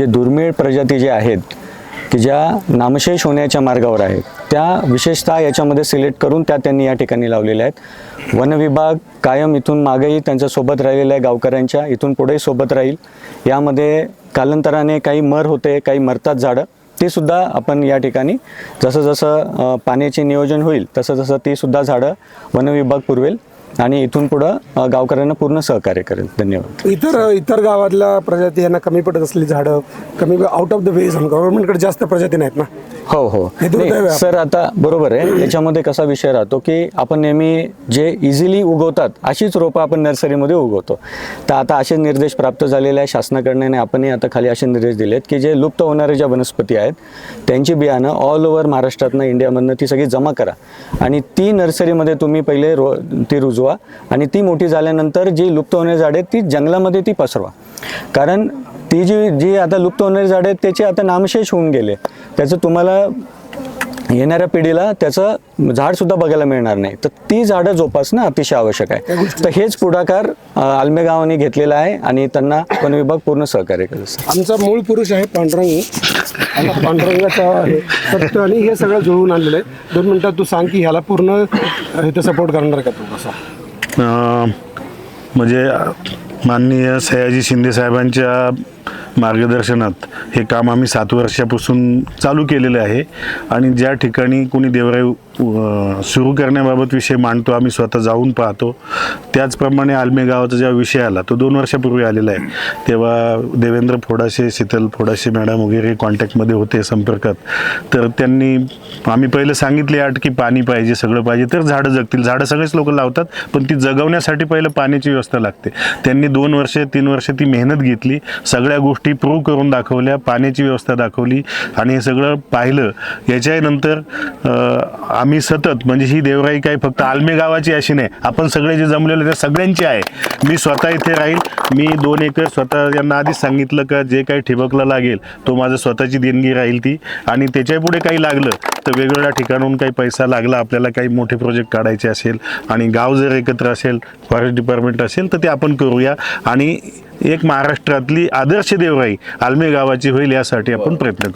जे दुर्मिळ प्रजाती जे आहेत की ज्या नामशेष होण्याच्या मार्गावर आहेत त्या विशेषतः याच्यामध्ये सिलेक्ट करून त्या त्यांनी या ठिकाणी लावलेल्या आहेत. वनविभाग कायम इथून मागेही त्यांच्यासोबत राहिलेला आहे गावकऱ्यांच्या इथून पुढेही सोबत राहील. यामध्ये कालांतराने काही मर होते काही मरतात झाडं ते सुद्धा आपण या ठिकाणी जसं जसं पाण्याचे नियोजन होईल तसं तसं ती सुद्धा झाडं वनविभाग पुरवेल. आणि इथून पुढं गावकऱ्यांना पूर्ण सहकार्य करेल. धन्यवाद. इतर इतर गावातल्या प्रजाती यांना कमी पडत असलेली झाडं कमी आउट ऑफ द वे गव्हर्नमेंटकडे जास्त प्रजाती नाहीत ना? हो हो. नाही, सर आता बरोबर आहे. याच्यामध्ये कसा विषय राहतो की आपण नेहमी जे इझिली उगवतात अशीच रोपं आपण नर्सरीमध्ये उगवतो. तर आता असे निर्देश प्राप्त झालेले आहे शासनाकडनं आणि आपणही आता खाली असे निर्देश दिलेत की जे लुप्त होणाऱ्या ज्या वनस्पती आहेत त्यांची बियाणं ऑल ओव्हर महाराष्ट्रातनं इंडियामधनं ती सगळी जमा करा. आणि ती नर्सरीमध्ये तुम्ही पहिले रो ती रुजवा. आणि ती मोठी झाल्यानंतर जी लुप्त होणारी झाडे आहेत ती जंगलामध्ये ती पसरवा. कारण ती जी जी आता लुप्त होणारी झाडे आहेत त्याचे आता नामशेष होऊन गेले. त्याचं तुम्हाला येणाऱ्या पिढीला त्याचं झाड सुद्धा बघायला मिळणार नाही. तर ती झाडं जोपासणं अतिशय आवश्यक आहे. तर हेच पुढाकार अ, आल्मे गावाने घेतलेला आहे आणि त्यांना वन विभाग पूर्ण सहकार्य करेल. आमचा मूळ पुरुष आहे पांडुरंग. आता पांडुरंगाचा आहे सत्य आणि हे सगळं जुळवून आणलेलं आहे. दोन मिनिटात तू सांग की ह्याला पूर्ण इथं सपोर्ट करणार का तू कसा अं, म्हणजे माननीय सयाजी शिंदे साहेबांच्या मार्गदर्शनात हे काम आम्ही सात वर्षापासून चालू केलेलं आहे. आणि ज्या ठिकाणी कोणी देवराई सुरू करण्याबाबत विषय मांडतो. आम्ही स्वतः जाऊन पाहतो. त्याचप्रमाणे आलमे गावाचा जेव्हा विषय आला तो दोन वर्षापूर्वी आलेला आहे. तेव्हा देवेंद्र फोडाशे शीतल फोडाशे मॅडम वगैरे कॉन्टॅक्टमध्ये होते संपर्कात. तर त्यांनी आम्ही पहिले सांगितले आठ की पाणी पाहिजे सगळं पाहिजे. तर झाडं जगतील. झाडं सगळेच लोक लावतात पण ती जगवण्यासाठी पहिलं पाण्याची व्यवस्था लागते. त्यांनी दोन वर्षे तीन वर्षे ती मेहनत घेतली. सगळ्या गोष्टी प्रूव्ह करून दाखवल्या पाण्याची व्यवस्था दाखवली. आणि हे सगळं पाहिलं. याच्यानंतर आम्ही आम्ही सतत म्हणजे ही देवराई काही फक्त आलमे गावाची अशी नाही. आपण सगळे जे जमलेले ते सगळ्यांची आहे. मी स्वतः इथे राहील. मी दोन एकर स्वतः यांना आधीच सांगितलं का जे काही ठिबकला लागेल तो माझं स्वतःची देणगी राहील ती. आणि त्याच्या पुढे काही लागलं तर वेगवेगळ्या ठिकाणून काही पैसा लागला आपल्याला काही मोठे प्रोजेक्ट काढायचे असेल आणि गाव जर एकत्र असेल फॉरेस्ट डिपार्टमेंट असेल तर ते आपण करूया. आणि एक महाराष्ट्रातली आदर्श देवराई आलमे गावाची होईल यासाठी आपण प्रयत्न करू.